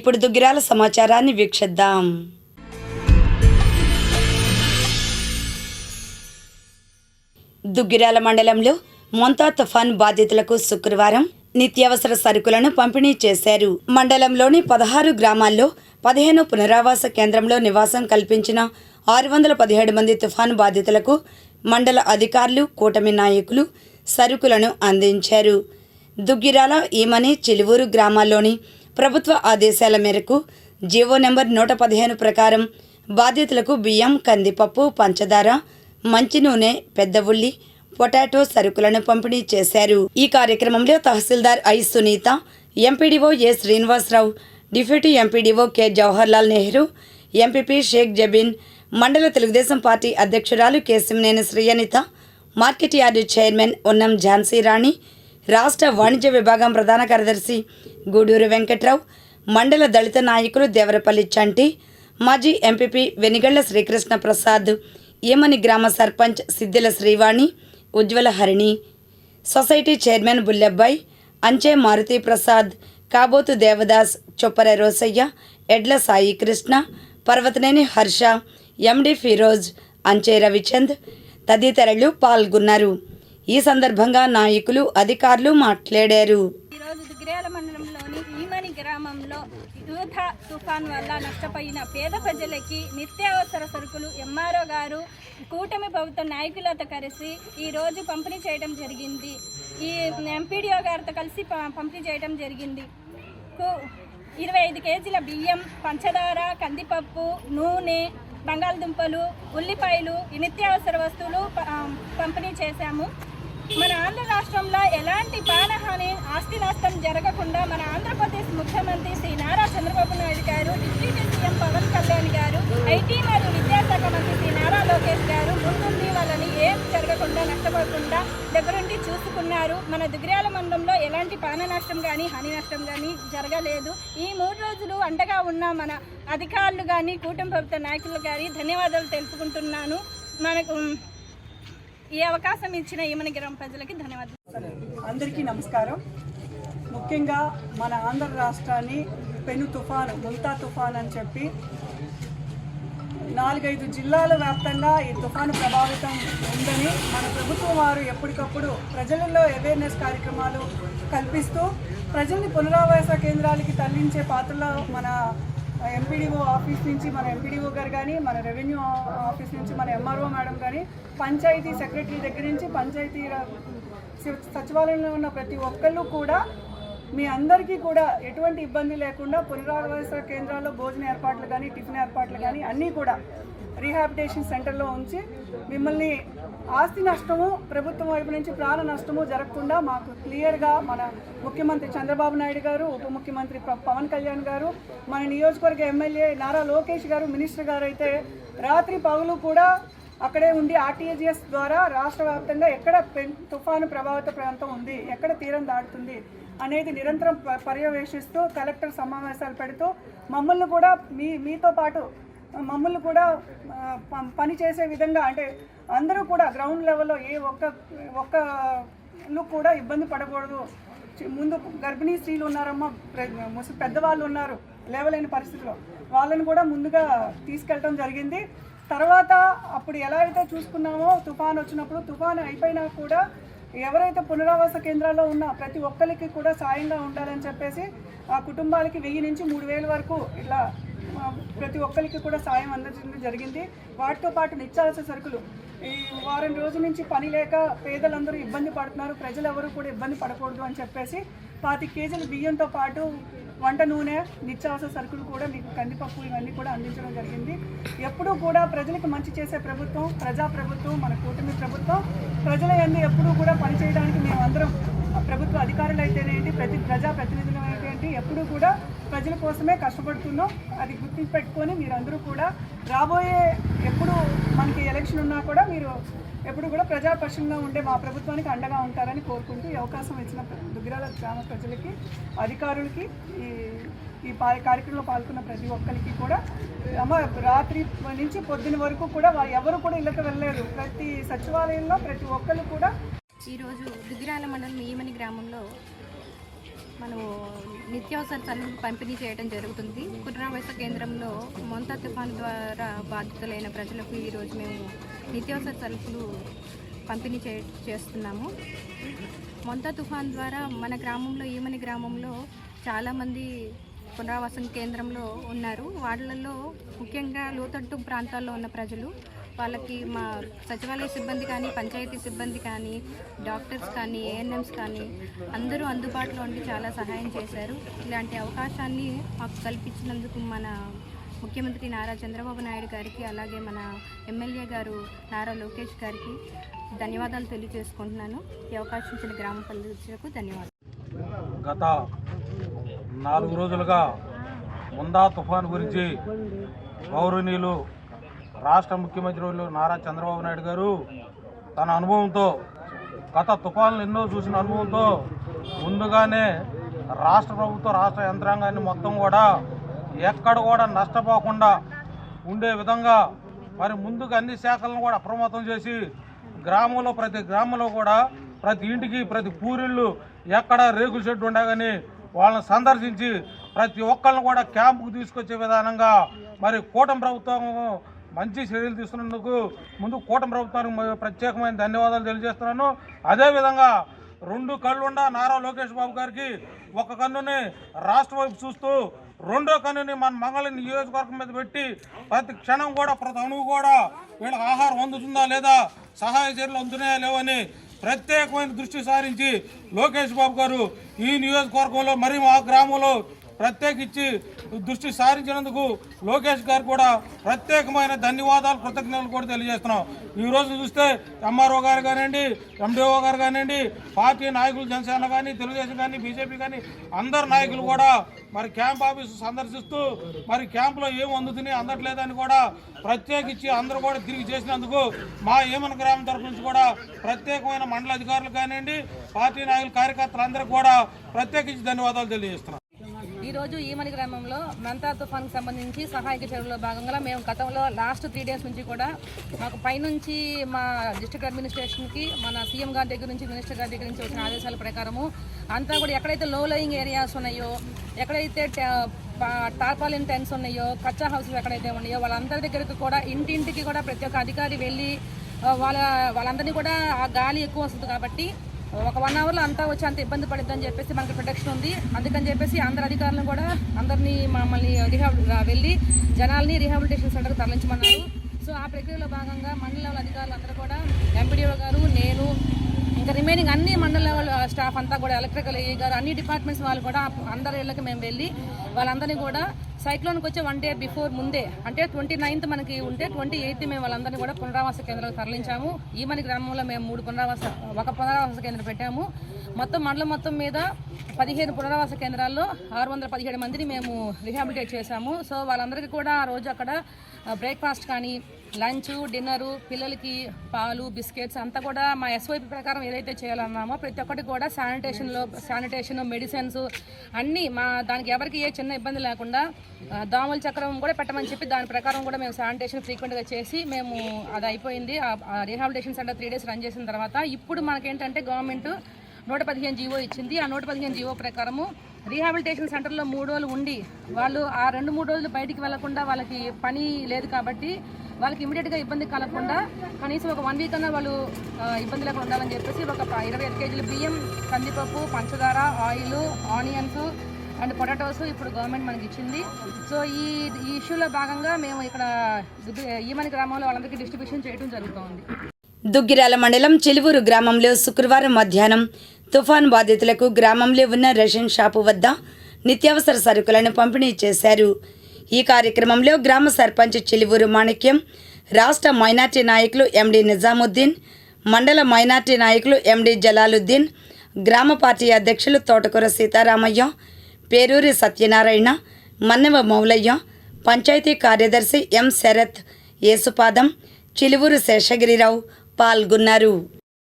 ఇప్పుడు దుగ్గిరాల సమాచారాన్ని వీక్షిద్దాం. దుగ్గిరాల మండలంలో మొంతా తుఫాన్ బాధితులకు శుక్రవారం నిత్యావసర సరుకులను పంపిణీ చేశారు. మండలంలోని పదహారు గ్రామాల్లో పదిహేను పునరావాస కేంద్రంలో నివాసం కల్పించిన ఆరు వందల పదిహేడు మంది తుఫాను బాధితులకు మండల అధికారులు కూటమి నాయకులు సరుకులను అందించారు. దుగ్గిరాల ఈమని చిలువూరు గ్రామాల్లోని ప్రభుత్వ ఆదేశాల మేరకు జీవో నెంబర్ నూట పదిహేను ప్రకారం బాధితులకు బియ్యం కందిపప్పు పంచదార మంచి నూనె పెద్ద ఉల్లి పొటాటో సరుకులను పంపిణీ చేశారు. ఈ కార్యక్రమంలో tahsildar I Sunitha MPDO A Srinivasarao deputy MPDO K Jawaharlal Nehru MPP Shaik Jabeen మండల తెలుగుదేశం పార్టీ అధ్యక్షురాలు Kesamneni Sreeyanitha market yard chairman Unnam Jhansi Rani రాష్ట్ర వాణిజ్య విభాగం ప్రధాన కార్యదర్శి గూడూరు వెంకట్రావు మండల దళిత నాయకులు దేవరపల్లి చంటి మాజీ ఎంపీపీ వెనిగళ్ళ శ్రీకృష్ణ ప్రసాద్ ఏమని గ్రామ సర్పంచ్ సిద్దిల శ్రీవాణి ఉజ్వల హరిణి సొసైటీ చైర్మన్ బుల్లెబ్బాయ్ అంచే మారుతి ప్రసాద్ కాబోతు దేవదాస్ చొప్పర రోసయ్య ఎడ్ల సాయి కృష్ణ పర్వతనేని హర్ష ఎండి ఫిరోజ్ అంచే రవిచంద్ తదితరులు పాల్గొన్నారు. ఈ సందర్భంగా నాయకులు అధికారులు మాట్లాడారు. మండలంలోని గ్రామంలో యూథ తుఫాన్ వల్ల నష్టపోయిన పేద ప్రజలకి నిత్యావసర సరుకులు ఎంఆర్ఓ గారు కూటమి ప్రభుత్వ నాయకులతో కలిసి ఈరోజు పంపిణీ చేయడం జరిగింది. ఈ ఎంపీడీఓ గారితో కలిసి ప- పంపిణీ చేయడం జరిగింది. కు- ఇరవై ఐదు కేజీల బియ్యం పంచదార కందిపప్పు నూనె బంగాళదుంపలు ఉల్లిపాయలు ఈ నిత్యావసర వస్తువులు ప- పంపిణీ చేశాము. మన ఆంధ్ర రాష్ట్రంలో ఎలాంటి ప్రాణహాని ఆస్తి నష్టం జరగకుండా మన ఆంధ్రప్రదేశ్ ముఖ్యమంత్రి శ్రీ నారా చంద్రబాబు నాయుడు గారు డిప్యూటీ సీఎం పవన్ కళ్యాణ్ గారు ఐటీ మరియు విద్యాశాఖ మంత్రి శ్రీ నారా లోకేష్ గారు ముందుండి వాళ్ళని ఏం జరగకుండా నష్టపోకుండా దగ్గరుండి చూసుకున్నారు. మన దుగ్ర్యాల మండలంలో ఎలాంటి ప్రాణ నష్టం కానీ హాని నష్టం కానీ జరగలేదు. ఈ మూడు రోజులు అండగా ఉన్న మన అధికారులు కానీ కూటమి ప్రభుత్వ నాయకులు కానీ ధన్యవాదాలు తెలుపుకుంటున్నాను. మనకు ఈ అవకాశం ఇచ్చిన ఈమని గ్రామ ప్రజలకి ధన్యవాదాలు. అందరికీ నమస్కారం. ముఖ్యంగా మన ఆంధ్ర రాష్ట్రాన్ని పెను తుఫాను ముంతా తుఫాన్ అని చెప్పి నాలుగైదు జిల్లాల వ్యాప్తంగా ఈ తుఫాను ప్రభావితం ఉందని మన ప్రభుత్వం వారు ఎప్పటికప్పుడు ప్రజలలో అవేర్నెస్ కార్యక్రమాలు కల్పిస్తూ ప్రజల్ని పునరావాస కేంద్రాలకి తరలించే పాత్రలో మన ఎంపీడీఓ ఆఫీస్ నుంచి మన ఎంపీడీఓ గారు కానీ మన రెవెన్యూ ఆఫీస్ నుంచి మన ఎంఆర్ఓ మేడం కానీ పంచాయతీ సెక్రటరీ దగ్గర నుంచి పంచాయతీ సచివాలయంలో ఉన్న ప్రతి ఒక్కళ్ళు కూడా మీ అందరికీ కూడా ఎటువంటి ఇబ్బంది లేకుండా పునరావాస కేంద్రాల్లో భోజన ఏర్పాట్లు కానీ టిఫిన్ ఏర్పాట్లు కానీ అన్నీ కూడా రీహాబిటేషన్ సెంటర్లో ఉంచి మిమ్మల్ని ఆస్తి నష్టము ప్రభుత్వం వైపు నుంచి ప్రాణ నష్టము జరగకుండా మాకు క్లియర్గా మన ముఖ్యమంత్రి చంద్రబాబు నాయుడు గారు ఉప ముఖ్యమంత్రి ప- పవన్ కళ్యాణ్ గారు మన నియోజకవర్గ ఎమ్మెల్యే నారా లోకేష్ గారు మినిస్టర్ గారు అయితే రాత్రి పగులు కూడా అక్కడే ఉండి ఆర్టీజీఎస్ ద్వారా రాష్ట్ర వ్యాప్తంగా ఎక్కడ తుఫాను ప్రభావిత ప్రాంతం ఉంది ఎక్కడ తీరం దాటుతుంది అనేది నిరంతరం పర్యవేక్షిస్తూ కలెక్టర్ సమావేశాలు పెడుతూ మమ్మల్ని కూడా మీ మీతో పాటు మమ్మల్ని కూడా ఆ, పని చేసే విధంగా అంటే అందరూ కూడా గ్రౌండ్ లెవెల్లో ఏ ఒక్క ఒక్కళ్ళు కూడా ఇబ్బంది పడకూడదు. ముందు గర్భిణీ స్త్రీలు ఉన్నారమ్మా ప్ర- ముసలి పెద్దవాళ్ళు ఉన్నారు లేవలేని పరిస్థితిలో. వాళ్ళని కూడా ముందుగా తీసుకెళ్ళటం జరిగింది. తర్వాత అప్పుడు ఎలా అయితే చూసుకున్నామో తుఫాన్ వచ్చినప్పుడు తుఫాన్ అయిపోయినా కూడా ఎవరైతే పునరావాస కేంద్రాల్లో ఉన్న ప్రతి ఒక్కరికి కూడా సాయంగా ఉండాలని చెప్పేసి ఆ కుటుంబాలకి వెయ్యి నుంచి మూడు వేల వరకు ఇట్లా ప్రతి ఒక్కరికి కూడా సాయం అందించడం జరిగింది. వాటితో పాటు నిత్యావసర సరుకులు. ఈ వారం రోజుల నుంచి పని లేక పేదలందరూ ఇబ్బంది పడుతున్నారు. ప్రజలు ఎవరు కూడా ఇబ్బంది పడకూడదు అని చెప్పేసి పాతి కేజీల బియ్యంతో పాటు వంట నూనె నిత్యావసర సరుకులు కూడా మీకు కందిపప్పు ఇవన్నీ కూడా అందించడం జరిగింది. ఎప్పుడూ కూడా ప్రజలకు మంచి చేసే ప్రభుత్వం ప్రజా ప్రభుత్వం మన కూటమి ప్రభుత్వం. ప్రజల ఎందు ఎప్పుడూ కూడా పనిచేయడానికి మేమందరం ప్రభుత్వ అధికారులు అయితేనేంటి ప్రతి ప్రజా ప్రతినిధులు అయితేంటి ఎప్పుడూ కూడా ప్రజల కోసమే కష్టపడుతున్నాం. అది గుర్తు పెట్టుకొని మీరందరూ కూడా రాబోయే ఎప్పుడు మనకి ఎలక్షన్ ఉన్నా కూడా మీరు ఎప్పుడు కూడా ప్రజాపక్షంగా ఉండే మా ప్రభుత్వానికి అండగా ఉంటారని కోరుకుంటూ ఈ అవకాశం ఇచ్చిన దుగ్గిరాల గ్రామ ప్రజలకి అధికారులకి ఈ ఈ పా కార్యక్రమంలో పాల్గొన్న ప్రతి ఒక్కరికి కూడా అమ్మ రాత్రి నుంచి పొద్దున వరకు కూడా వారు ఎవరు కూడా ఇళ్ళకి వెళ్ళలేదు. ప్రతి సచివాలయంలో ప్రతి ఒక్కరు కూడా ఈరోజు దుగ్గిరాల మండలం ఈమని గ్రామంలో మనము నిత్యావసర సరుకులు పంపిణీ చేయడం జరుగుతుంది. పునరావాస కేంద్రంలో మొంత తుఫాన్ ద్వారా బాధితులైన ప్రజలకు ఈరోజు మేము నిత్యావసర సరుకులు పంపిణీ చే చేస్తున్నాము. మొంత తుఫాన్ ద్వారా మన గ్రామంలో ఈమని గ్రామంలో చాలామంది పునరావాసం కేంద్రంలో ఉన్నారు. వాళ్ళల్లో ముఖ్యంగా లోతట్టు ప్రాంతాల్లో ఉన్న ప్రజలు వాళ్ళకి మా సచివాలయ సిబ్బంది కానీ పంచాయతీ సిబ్బంది కానీ డాక్టర్స్ కానీ ఏఎన్ఎంస్ కానీ అందరూ అందుబాటులో ఉండి చాలా సహాయం చేశారు. ఇలాంటి అవకాశాన్ని మాకు కల్పించినందుకు మన ముఖ్యమంత్రి నారా చంద్రబాబు నాయుడు గారికి అలాగే మన ఎమ్మెల్యే గారు నారా లోకేష్ గారికి ధన్యవాదాలు తెలియజేసుకుంటున్నాను. ఈ అవకాశం ఇచ్చిన గ్రామ ప్రజలకు ధన్యవాదాలు. గత నాలుగు రోజులుగా ముందా తుఫాన్ గురించి గౌరవనీయులు రాష్ట్ర ముఖ్యమంత్రి నారా చంద్రబాబు నాయుడు గారు తన అనుభవంతో గత తుఫాన్లు ఎన్నో చూసిన అనుభవంతో ముందుగానే రాష్ట్ర ప్రభుత్వ రాష్ట్ర యంత్రాంగాన్ని మొత్తం కూడా ఎక్కడ కూడా నష్టపోకుండా ఉండే విధంగా మరి ముందుగా అన్ని శాఖలను కూడా అప్రమత్తం చేసి గ్రామంలో ప్రతి గ్రామంలో కూడా ప్రతి ఇంటికి ప్రతి పూరిళ్ళు ఎక్కడ రేకుల షెడ్ ఉండగాని వాళ్ళని సందర్శించి ప్రతి ఒక్కళ్ళని కూడా క్యాంపుకు తీసుకొచ్చే విధానంగా మరి కూటమి ప్రభుత్వం మంచి చర్యలు తీసుకున్నందుకు ముందు కూటమి ప్రభుత్వానికి ప్రత్యేకమైన ధన్యవాదాలు తెలియజేస్తున్నాను. అదేవిధంగా రెండు కళ్ళుండా నారా లోకేష్ బాబు గారికి ఒక కన్నుని రాష్ట్ర వైపు చూస్తూ రెండో కన్నుని మన మంగళ నియోజకవర్గం మీద పెట్టి ప్రతి క్షణం కూడా ప్రతి అణువు కూడా వీళ్ళకి ఆహారం అందుతుందా లేదా సహాయ చర్యలు అందుతున్నాయా లేవని ప్రత్యేకమైన దృష్టి సారించి లోకేష్ బాబు గారు ఈ నియోజకవర్గంలో మరి మా గ్రామంలో ప్రత్యేకించి దృష్టి సారించినందుకు లోకేష్ గారు కూడా ప్రత్యేకమైన ధన్యవాదాలు కృతజ్ఞతలు కూడా తెలియజేస్తున్నాం. ఈ రోజు చూస్తే ఎంఆర్ఓ గారు కానివ్వండి ఎండిఓ గారు కానివ్వండి పార్టీ నాయకులు జనసేన కానీ తెలుగుదేశం కానీ బీజేపీ కానీ అందరు నాయకులు కూడా మరి క్యాంప్ ఆఫీసు సందర్శిస్తూ మరి క్యాంపులో ఏం అందుతున్నాయి అందట్లేదని కూడా ప్రత్యేకించి అందరూ కూడా తిరిగి చేసినందుకు మా ఏమన గ్రామం తరఫు నుంచి కూడా ప్రత్యేకమైన మండల అధికారులు కానివ్వండి పార్టీ నాయకులు కార్యకర్తలు కూడా ప్రత్యేకించి ధన్యవాదాలు తెలియజేస్తున్నాం. ఈరోజు ఈమని గ్రామంలో మెంతా తుఫాన్కి సంబంధించి సహాయక చర్యలో భాగంగా మేము గతంలో లాస్ట్ త్రీ డేస్ నుంచి కూడా మాకు పైనుంచి మా డిస్ట్రిక్ట్ అడ్మినిస్ట్రేషన్కి మన సీఎం గారి దగ్గర నుంచి మినిస్టర్ గారి దగ్గర నుంచి వచ్చిన ఆదేశాల ప్రకారము అంతా కూడా ఎక్కడైతే లో లయింగ్ ఏరియాస్ ఉన్నాయో ఎక్కడైతే టార్పాలిన్ టెన్స్ ఉన్నాయో కచ్చా హౌసెస్ ఎక్కడైతే ఉన్నాయో వాళ్ళందరి దగ్గరకు కూడా ఇంటింటికి కూడా ప్రతి ఒక్క అధికారి వెళ్ళి వాళ్ళ వాళ్ళందరినీ కూడా ఆ గాలి ఎక్కువ వస్తుంది కాబట్టి ఒక వన్ అవర్లో అంతా వచ్చి అంత ఇబ్బంది పడుద్దని చెప్పేసి మనకి ప్రొటెక్షన్ ఉంది. అందుకని చెప్పేసి అందరు అధికారులను కూడా అందరినీ మమ్మల్ని రిహాబ్ వెళ్ళి జనాల్ని రీహాబిలిటేషన్ సెంటర్కి తరలించమన్నారు. సో ఆ ప్రక్రియలో భాగంగా మండల లెవెల్ అధికారులు అందరూ కూడా ఎంపీడీఓ గారు నేను ఇంకా రిమైనింగ్ అన్ని మండల లెవెల్ స్టాఫ్ అంతా కూడా ఎలక్ట్రికల్ ఏ గారు అన్ని డిపార్ట్మెంట్స్ వాళ్ళు కూడా అందరి ఇళ్ళకి మేము వెళ్ళి వాళ్ళందరినీ కూడా సైక్లోన్కి వచ్చే వన్ డే బిఫోర్ ముందే అంటే ట్వంటీ నైన్త్ మనకి ఉంటే ట్వంటీ ఎయిత్ మేము వాళ్ళందరినీ కూడా పునరావాస కేంద్రాలకు తరలించాము. ఈ మన గ్రామంలో మేము మూడు పునరావాస ఒక పునరావాస కేంద్రం పెట్టాము. మొత్తం మండలం మొత్తం మీద పదిహేను పునరావాస కేంద్రాల్లో ఆరు వందల పదిహేడు మందిని మేము రిహాబిలిటేట్ చేశాము. సో వాళ్ళందరికీ కూడా ఆ రోజు అక్కడ బ్రేక్ఫాస్ట్ కానీ లంచ్ డిన్నరు పిల్లలకి పాలు బిస్కెట్స్ అంతా కూడా మా ఎస్వైపి ప్రకారం ఏదైతే చేయాలన్నామో ప్రతి ఒక్కటి కూడా శానిటేషన్లో శానిటేషన్ మెడిసిన్స్ అన్నీ మా దానికి ఎవరికి ఏ చిన్న ఇబ్బంది లేకుండా దోమల చక్రం కూడా పెట్టమని చెప్పి దాని ప్రకారం కూడా మేము శానిటేషన్ ఫ్రీక్వెంట్గా చేసి మేము అది అయిపోయింది. Rehabilitation centre three days run చేసిన తర్వాత ఇప్పుడు మనకేంటంటే గవర్నమెంట్ నూట పదిహేను జీవో ఇచ్చింది. ఆ నూట పదిహేను జీవో ప్రకారము రీహాబిలిటేషన్ సెంటర్లో మూడు రోజులు ఉండి వాళ్ళు ఆ రెండు మూడు రోజులు బయటికి వెళ్ళకుండా వాళ్ళకి పని లేదు కాబట్టి వాళ్ళకి ఇమీడియట్గా ఇబ్బంది కలగకుండా కనీసం ఒక వన్ వీక్ అన్నా వాళ్ళు ఇబ్బంది లేకుండా ఉండాలని చెప్పేసి ఒక ఇరవై ఐదు కేజీలు బియ్యం కందిపప్పు పంచదార ఆయిల్ ఆనియన్స్ అండ్ పొటాటోస్ ఇప్పుడు గవర్నమెంట్ మనకి ఇచ్చింది. సో ఈ ఈ ఇష్యూలో భాగంగా మేము ఇక్కడ ఈమని గ్రామంలో వాళ్ళందరికీ డిస్ట్రిబ్యూషన్ చేయడం జరుగుతోంది. దుగ్గిరాల మండలం చిలువూరు గ్రామంలో శుక్రవారం మధ్యాహ్నం తుఫాన్ బాధితులకు గ్రామంలో ఉన్న రేషన్ షాపు వద్ద నిత్యావసర సరుకులను పంపిణీ చేశారు. ఈ కార్యక్రమంలో గ్రామ సర్పంచ్ చిలువూరు మాణిక్యం రాష్ట్ర మైనార్టీ నాయకులు ఎండి నిజాముద్దీన్ మండల మైనార్టీ నాయకులు ఎండి జలాలుద్దీన్ గ్రామ పార్టీ అధ్యక్షులు తోటకూర సీతారామయ్య పేరూరి సత్యనారాయణ మన్నవ మౌలయ్య పంచాయతీ కార్యదర్శి ఎం శరత్ యేసుపాదం చిలువూరు శేషగిరిరావు పాల్గొన్నారు.